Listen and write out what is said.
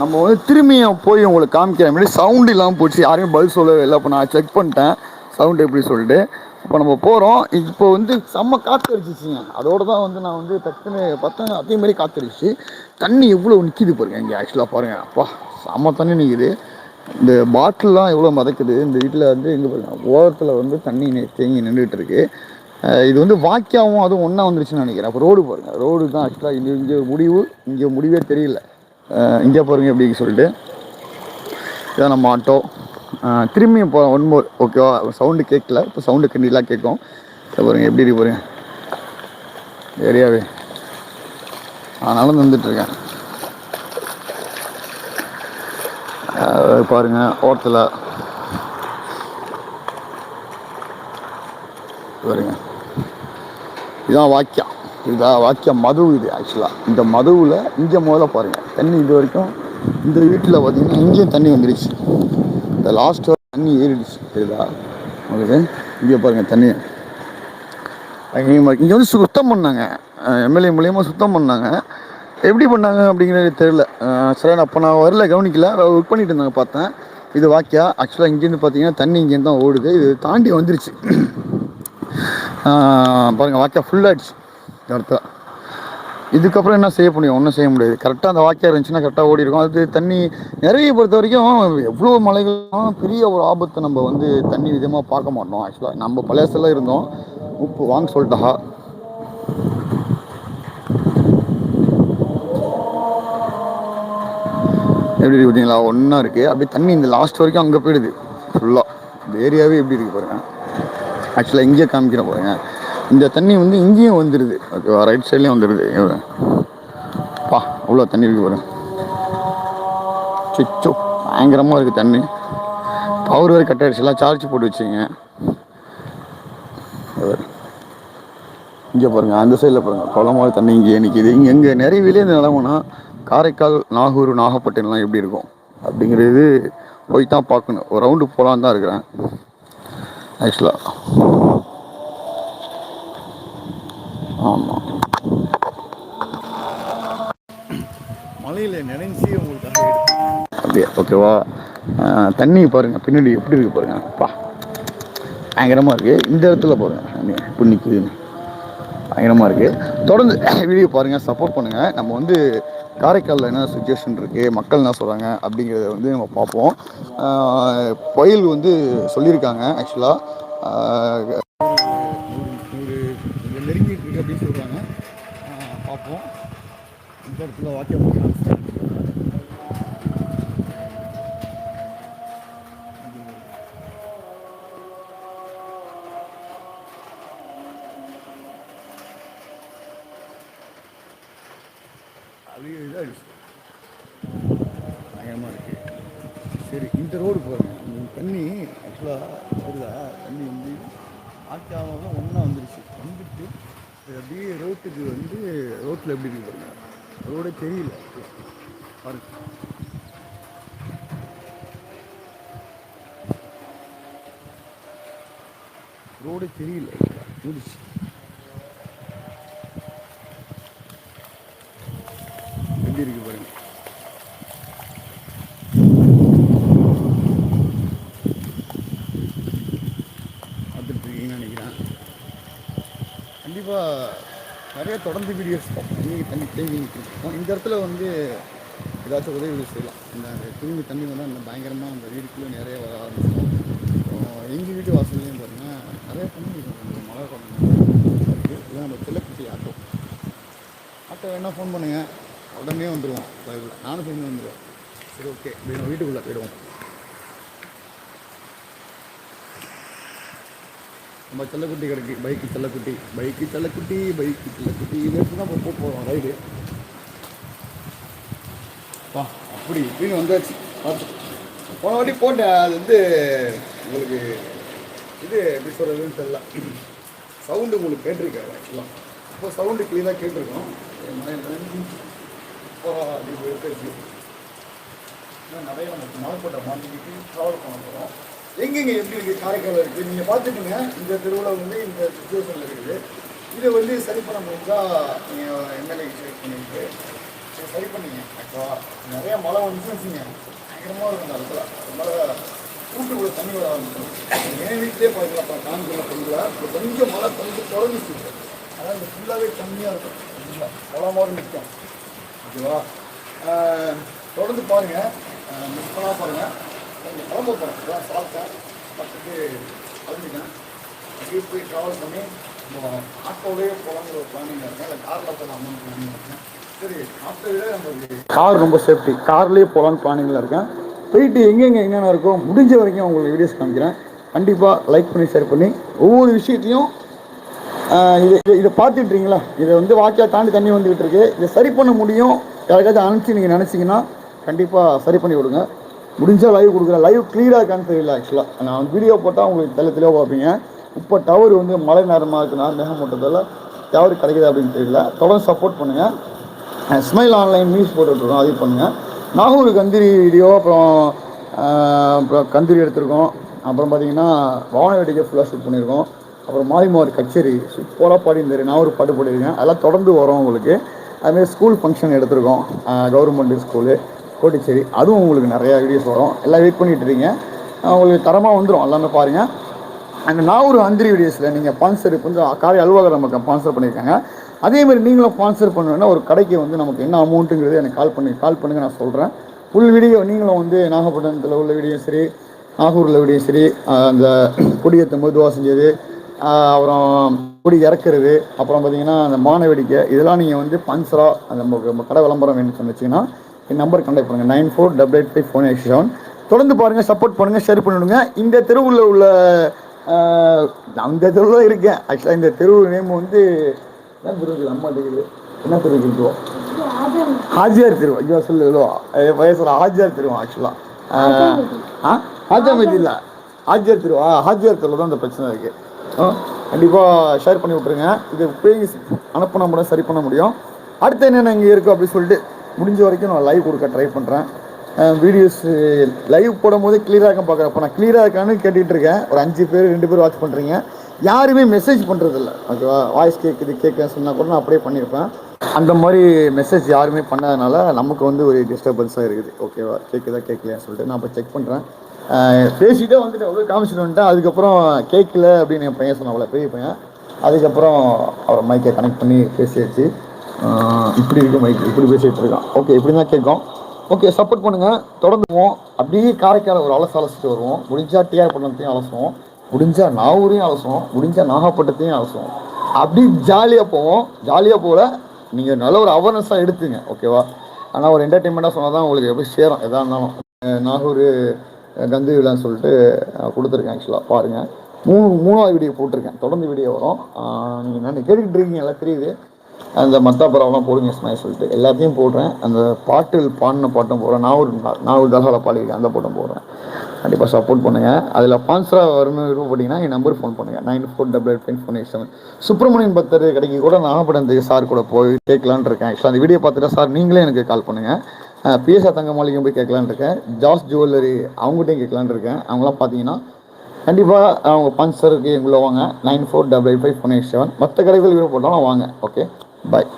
நம்ம வந்து திரும்பியும் போய் உங்களுக்கு காமிக்கிற மாதிரி சவுண்ட் இல்லாமல் போச்சு. யாரையும் பதில் சொல்லவே இல்லை. இப்போ நான் செக் பண்ணிட்டேன். சவுண்ட் எப்படி சொல்லிட்டு. இப்போ நம்ம போகிறோம் இப்போ வந்து செம்ம காற்று அதோடு அதோட தான் வந்து நான் வந்து டக்குன்னு பார்த்தேன். அதே மாதிரி தண்ணி எவ்வளோ நிற்கிது பாருங்க. இங்கே ஆக்சுவலாக பாருங்கள் அப்பா செம்ம தண்ணி நிற்கிது இந்த பாட்டில்லாம் எவ்வளோ மதக்குது. இந்த வீட்டில் வந்து எங்கே பாருங்க. ஓரத்தில் வந்து தண்ணி தேங்கி நின்றுட்டு இருக்கு. இது வந்து வாக்கியாவும் அதுவும் ஒன்றா வந்துருச்சுன்னு நினைக்கிறேன். அப்போ ரோடு பாருங்கள் ரோடு தான் ஆக்சுவலாக இங்கே இங்கே முடிவு. இங்கே முடிவே தெரியல. இங்கே போகிறீங்க அப்படின்னு சொல்லிட்டு. இதான் நம்ம ஆட்டோ திரும்பியும் போகிறோம் ஒன் மோர் ஓகேவா சவுண்டு கேட்கல இப்போ சவுண்டு கண்டிலாக கேட்கும். இதை எப்படி இருக்கு போகிறீங்க ஏரியாவே அதனால வந்துட்டுருக்கேன் பாருங்கள் ஓரத்தில். பாருங்க. இதான் வாக்கியம். இதுதான் வாக்கியம் மது இது ஆக்சுவலாக இந்த மதுவில் இங்கே முதல்ல பாருங்கள் தண்ணி இது வரைக்கும் இந்த வீட்டில் பார்த்தீங்கன்னா இங்கேயும் தண்ணி வந்துடுச்சு இந்த லாஸ்ட் தண்ணி ஏறிடுச்சு சரிதா உங்களுக்கு இங்கே பாருங்கள் தண்ணி. இங்கே வந்து சுத்தம் பண்ணாங்க. எம்எல்ஏ மூலியமாக சுத்தம் பண்ணாங்க. எப்படி பண்ணாங்க அப்படிங்கிறது தெரில சரி அப்போ நான் வரல கவனிக்கல. ஒர்க் பண்ணிட்டு இருந்தாங்க பார்த்தேன். இது வாக்கியா? ஆக்சுவலாக இங்கேருந்து பார்த்தீங்கன்னா தண்ணி இங்கேருந்து தான் ஓடுது. இது தாண்டி வந்துருச்சு. பாருங்கள் வாக்கியா ஃபுல்லாகிடுச்சு கரெக்டாக இதுக்கப்புறம் என்ன செய்ய முடியும்? ஒன்றும் செய்ய முடியாது. கரெக்டாக அந்த வாக்கியா இருந்துச்சுன்னா கரெக்டாக ஓடி இருக்கும். அது தண்ணி நிறைய பொறுத்த வரைக்கும் எவ்வளோ மலைகளும் பெரிய ஒரு ஆபத்தை நம்ம வந்து தண்ணி விதமாக பார்க்க மாட்டோம். ஆக்சுவலாக நம்ம பழையசெல்லாம் இருந்தோம். உப்பு வாங்க சொல்லிட்டா. எப்படி இருக்கு பார்த்தீங்களா? ஒன்றா இருக்குது அப்படியே தண்ணி இந்த லாஸ்ட் வரைக்கும் அங்கே போயிடுது. ஃபுல்லாக இந்த ஏரியாவே எப்படி இருக்கு பாருங்க. ஆக்சுவலாக இங்கே காமிக்கிற பாருங்க. இந்த தண்ணி வந்து இங்கேயும் வந்துடுது ஓகேவா? ரைட் சைட்லேயும் வந்துடுது பா அவ்வளோ தண்ணி இருக்கு பாருங்க சிச்சோ பயங்கரமாக இருக்குது தண்ணி. பவர் வேறு கட் ஆயிடுச்சு. சார்ஜ் போட்டு வச்சுங்க. இங்கே பாருங்க அந்த சைடில் பாருங்க. குளமாக தண்ணி இங்கே நிற்கிது இங்கே இங்கே நிறைய வெளியே இந்த நிலமனா காரைக்கால் நாகூர் நாகப்பட்டினம்லாம் எப்படி இருக்கும்? அப்படிங்கிறது போய் தான் பார்க்கணும். ஒரு ரவுண்டு போகலான்னு தான் இருக்கிறேன். ஆக்சுவலாக ஆமாம் மலையில் நினைச்சி உங்களுக்கு அப்படியே ஓகேவா தண்ணி பாருங்கள் பின்னாடி எப்படி இருக்கு பாருங்க. பா பயங்கரமாக இருக்குது இந்த இடத்துல பாருங்க தண்ணி எப்படி நிற்குதுன்னு பயங்கரமாக இருக்குது தொடர்ந்து வீடியோ பாருங்கள் சப்போர்ட் பண்ணுங்கள் நம்ம வந்து காரைக்காலில் என்ன சுச்சுவேஷன் இருக்குது மக்கள் என்ன சொல்கிறாங்க அப்படிங்கிறத வந்து நம்ம பார்ப்போம். புயல் வந்து சொல்லியிருக்காங்க ஆக்சுவலாக பார்ப்போம் இந்த இடத்துல வாக்கியம் அப்படியே இதாகிடுச்சு பயங்கரமாக இருக்கு. சரி இந்த ரோடு போகிறேன் தண்ணி ஆக்சுவலாக வருதா தண்ணி வந்து ஆக்கியாவில் ஒன்றா வந்துருச்சு. வந்துட்டு இது அப்படியே ரோட்டுக்கு வந்து ரோட்டில் எப்படி இருக்கு பாருங்க. ரோடே தெரியல. பாருங்க. ரோடே தெரியல. முடிச்சு. எப்படி இருக்கு பாருங்க பார்த்துட்டு இருக்கீங்கன்னு நினைக்கிறேன் கண்டிப்பாக நிறைய தொடர்ந்து வீடியோஸ் பார்ப்போம் தண்ணி தண்ணி தேங்கி இருக்கோம் இந்த இடத்துல வந்து ஏதாச்சும் உதவிகள் செய்யலாம். இந்த தூங்கி தண்ணி வந்தால் அந்த பயங்கரமாக அந்த வீடுக்குள்ளே நிறைய வர ஆரம்பிச்சிடும். எங்கள் வீட்டு வாசல்லையும் பார்த்தீங்கன்னா நிறைய தண்ணி இருக்கும். மழை குழந்தைங்க இருக்குது நம்ம செல்லக்குட்டி ஆட்டோ. ஆட்டோ வேணால் ஃபோன் பண்ணுங்கள் உடனே வந்துடுவோம் பைபிள் நானும் சேர்ந்து வந்துடுவேன் சரி ஓகே வீட்டுக்குள்ளே போயிடுவோம். நம்ம செல்லக்குட்டி கிடக்கு பைக்கு செல்லக்குட்டி பைக்கு செல்லக்குட்டி பைக்கு செல்லக்குட்டி. இதை எடுத்து தான் இப்போ போகிறோம் ரைடு வா அப்படி இப்படின்னு வந்தாச்சு. பார்த்து. போன வாட்டி போட்டேன் அது வந்து உங்களுக்கு இது எப்படி சொல்கிறதுன்னு தெரில சவுண்டு உங்களுக்கு கேட்டிருக்காரு ஆக்சுவலாக இப்போ சவுண்டு க்ளீனாக கேட்டிருக்கோம். இப்போ அப்படி இன்னும் நிறைய நமக்கு போட்ட மாட்டிக்கிட்டு ட்ராவல் பண்ண போகிறோம் எங்கெங்க எப்படி இருக்குது காரைக்கால் இருக்குது நீங்கள் பார்த்துக்கோங்க. இந்த திருவிழா வந்து இந்த சுச்சுவேஷனில் இருக்குது. இதை வந்து சரி பண்ண முடிஞ்சால் நீங்கள் எம்எல்ஏ செலக்ட் பண்ணிட்டு சரி பண்ணீங்க. ஓகேவா நிறைய மழை வந்துச்சுன்னு வச்சுங்க பயங்கரமாக இருக்கும் அந்த இடத்துல. அதனால கூட்டுக்குள்ள தண்ணி வர ஆரம்பிச்சிடும் என் வீட்டிலே பார்த்துக்கலாம் இப்போ காஞ்சியில் பொங்கல. இப்போ கொஞ்சம் மழை கொஞ்சம் அதனால் இந்த ஃபுல்லாகவே கம்மியாக இருக்கும். கொஞ்சம் மழை மாதிரி நிற்கும் ஓகேவா? தொடர்ந்து பாருங்கள் மிஸ் பண்ணால் பாருங்கள் கொஞ்சம் கிளம்ப போகிறேன் இதான் சாப்பிட்டேன் சாப்பிட்டுட்டு கிளம்பிட்டேன் அப்படியே போய் ட்ராவல் பண்ணி நம்ம ஆட்டோலேயே போகலாங்கிற ஒரு பிளானிங் இருக்கேன். இல்லை காரில் போகலாம்னு பிளானிங் இருக்கேன் சரி ஆட்டோ விட கார் ரொம்ப சேஃப்டி கார்லேயே போகலான்னு பிளானிங்கில் இருக்கேன். போயிட்டு எங்கெங்கே என்னென்ன இருக்கோ முடிஞ்ச வரைக்கும் உங்களுக்கு வீடியோஸ் காமிக்கிறேன். கண்டிப்பாக லைக் பண்ணி ஷேர் பண்ணி ஒவ்வொரு விஷயத்தையும் இது இதை பார்த்துட்றீங்களா இதை வந்து வாக்கியா தாண்டி தண்ணி வந்துகிட்டு இருக்கு. இதை சரி பண்ண முடியும். யாருக்காச்சும் அனுப்பிச்சு நீங்கள் நினச்சிங்கன்னா கண்டிப்பாக சரி பண்ணி விடுங்க. முடிஞ்சால் லைவ் கொடுக்குறேன். லைவ் கிளியராக இருக்கான்னு தெரியல ஆக்சுவலாக நான் வீடியோ போட்டால் உங்களுக்கு தெளி தெளிவாக பார்ப்பீங்க. இப்போ டவர் வந்து மழை நேரமாக இருக்குன்னா மேகமூட்டத்தில் டவர் கிடைக்குது அப்படின்னு தெரியல. தொடர்ந்து சப்போர்ட் பண்ணுங்கள் ஸ்மைல் ஆன்லைன் நியூஸ் போட்டுட்ருக்கோம் அதையும் பண்ணுங்கள் நாகூர் கந்திரி வீடியோ அப்புறம் அப்புறம் கந்திரி எடுத்திருக்கோம். அப்புறம் பார்த்தீங்கன்னா வான வேடிக்கை ஃபுல்லாக ஷூட் பண்ணியிருக்கோம் அப்புறம் மாரிமார் கச்சேரி சூப்பராக தெரியும் நான் ஒரு பாட்டு பாடியிருக்கேன் அதெல்லாம் தொடர்ந்து வரும் உங்களுக்கு. அதுமாரி ஸ்கூல் ஃபங்க்ஷன் எடுத்திருக்கோம். Government school Kotticheri. அதுவும் உங்களுக்கு நிறையா வீடியோஸ் வரும். எல்லாம் வெயிட் பண்ணிட்டு இருக்கீங்க. உங்களுக்கு தரமாக வந்துடும் எல்லாமே பாருங்கள் அண்ட் நான் ஒரு அந்திரி வீடியோஸில் நீங்கள் ஸ்பான்சர் கொஞ்சம் காரை அலுவலகம் நமக்கு ஸ்பான்சர் பண்ணியிருக்காங்க. அதே மாதிரி நீங்களும் ஸ்பான்சர் பண்ணணுன்னா ஒரு கடைக்கு வந்து நமக்கு என்ன அமௌண்ட்டுங்கிறது எனக்கு கால் பண்ணி கால் பண்ணுங்கள் நான் சொல்கிறேன் ஃபுல் வீடியோ நீங்களும் வந்து நாகப்பட்டினத்தில் உள்ள வீடியோ சரி நாகூரில் வீடியோ சரி அந்த குடியேற்ற மதுவாக செஞ்சது அப்புறம் குடி இறக்குறது அப்புறம் பார்த்தீங்கன்னா அந்த மான வெடிக்கை இதெல்லாம் நீங்கள் வந்து ஸ்பான்சராக அந்த நம்ம நம்ம கடை விளம்பரம் வேணும்னு சொன்னிச்சிங்கன்னா என் நம்பர் கண்டக்ட் பண்ணுங்கள் nine four double eight five phone eight seven தொடர்ந்து பாருங்கள் சப்போர்ட் பண்ணுங்கள் ஷேர் பண்ணிவிடுங்க இந்த தெருவில் உள்ள அந்த நான் தெருவில் இருக்கேன். ஆக்சுவலாக இந்த தெரு நேம் வந்து என்ன தெரு அம்மா தெரியுது என்ன தெருவு இருக்குவோ ஹாஜியார் தெரு. ஐயோ சொல்லு வயசில் ஹாஜியார் தெருவா ஆக்சுவலாக ஆ. ஹாஜாமதி இல்லை. ஹாஜியார் தெருவா ஹாஜியார் தெருவில் தான் இந்த பிரச்சனை இருக்குது கண்டிப்பாக ஷேர் பண்ணி விட்ருங்க இது பேஜ் அனுப்பினா மட்டும் சரி பண்ண முடியும். அடுத்து என்னென்ன இங்கே இருக்குது அப்படின்னு சொல்லிட்டு முடிஞ்ச வரைக்கும் நான் லைவ் கொடுக்க ட்ரை பண்ணுறேன் வீடியோஸ் லைவ் போடும்போது கிளியராக இருக்க பார்க்குறேன் நான் கிளியராக இருக்கான்னு கேட்டுகிட்டு இருக்கேன். ஒரு அஞ்சு பேர் ரெண்டு பேர் வாட்ச் பண்ணுறீங்க யாருமே மெசேஜ் பண்ணுறதில்ல ஓகேவா? வாய்ஸ் கேட்குது கேட்க சொன்னால் கூட நான் அப்படியே பண்ணியிருப்பேன் அந்த மாதிரி மெசேஜ் யாருமே பண்ணாதனால நமக்கு வந்து ஒரு டிஸ்டர்பன்ஸாக இருக்குது. ஓகேவா? கேட்குதா கேட்கலையான்னு சொல்லிட்டு நான் இப்போ செக் பண்ணுறேன் பேசிட்டே வந்துட்டு அவ்வளோ காமிச்சிட்டு வந்துட்டேன். அதுக்கப்புறம் கேட்கல அப்படின்னு என் பையன் சொன்னாங்களே பெரிய பையன். அதுக்கப்புறம் அவர் மைக்கை கனெக்ட் பண்ணி பேசியாச்சு. இப்படி இருக்கு மைக் இப்படி பேசிகிட்டு இருக்கான். ஓகே இப்படி தான் கேட்கும். ஓகே சப்போர்ட் பண்ணுங்கள் தொடர்ந்துவோம் அப்படியே காரைக்கால ஒரு அலசு அலசிட்டு வருவோம். முடிஞ்சா டிஆர் பட்டணத்தையும் அலசுவோம். முடிஞ்சா நாகூரையும் அலசுவோம். முடிஞ்சா நாகப்பட்டினத்தையும் அலசுவோம். அப்படி ஜாலியாக போவோம். ஜாலியாக போகல நீங்கள் நல்ல ஒரு அவேர்னஸாக எடுத்துங்க. ஓகேவா ஆனால் ஒரு என்டர்டெயின்மெண்ட்டாக சொன்னால் தான் உங்களுக்கு எப்படி சேரும். எதாக இருந்தாலும். நாகூர் கந்து விழான்னு சொல்லிட்டு கொடுத்துருக்கேன் ஆக்சுவலாக பாருங்கள் மூணு மூணாவது வீடியோ போட்டிருக்கேன். தொடர்ந்து வீடியோ வரும். நீங்கள் என்ன கேட்டுக்கிட்டு இருக்கீங்க எல்லாம் தெரியுது. அந்த மத்தாப்புறாவெல்லாம் போடுங்க ஸ்மைல் சொல்லிட்டு. எல்லாத்தையும் போடுறேன். அந்த பாட்டில் பாடின பாட்டும் போடுறேன். நான் ஒரு நான் ஒரு தகவலை பாடியிருக்கேன் அந்த பாட்டும் போடுறேன். கண்டிப்பாக சப்போர்ட் பண்ணுங்கள் அதில் ஸ்பான்சராக வரணும் விருப்பப்பட்டீங்கன்னா என் நம்பர் ஃபோன் பண்ணுங்கள் nine four double eight five phone eight seven Subramanian பத்தர் கடைக்கு கூட நாகப்பட்டினத்துக்கு சார் கூட போய் கேட்கலான் இருக்கேன். ஆக்சுவலாக அந்த வீடியோ பார்த்துட்டு சார் நீங்களே எனக்கு கால் பண்ணுங்கள் பிஎஸ்ஆர் தங்க மாளிகையும் போய் கேட்கலான்னு இருக்கேன். ஜாஸ் ஜுவல்லரி அவங்ககிட்டையும் கேட்கலான் இருக்கேன். அவங்களாம் பார்த்தீங்கன்னா கண்டிப்பாக அவங்க பன்சருக்கு எங்களை வாங்க. Nine four double eight five phone eight seven மற்ற கடைகள் விருப்பப்பட்டாலும் வாங்க. Okay bye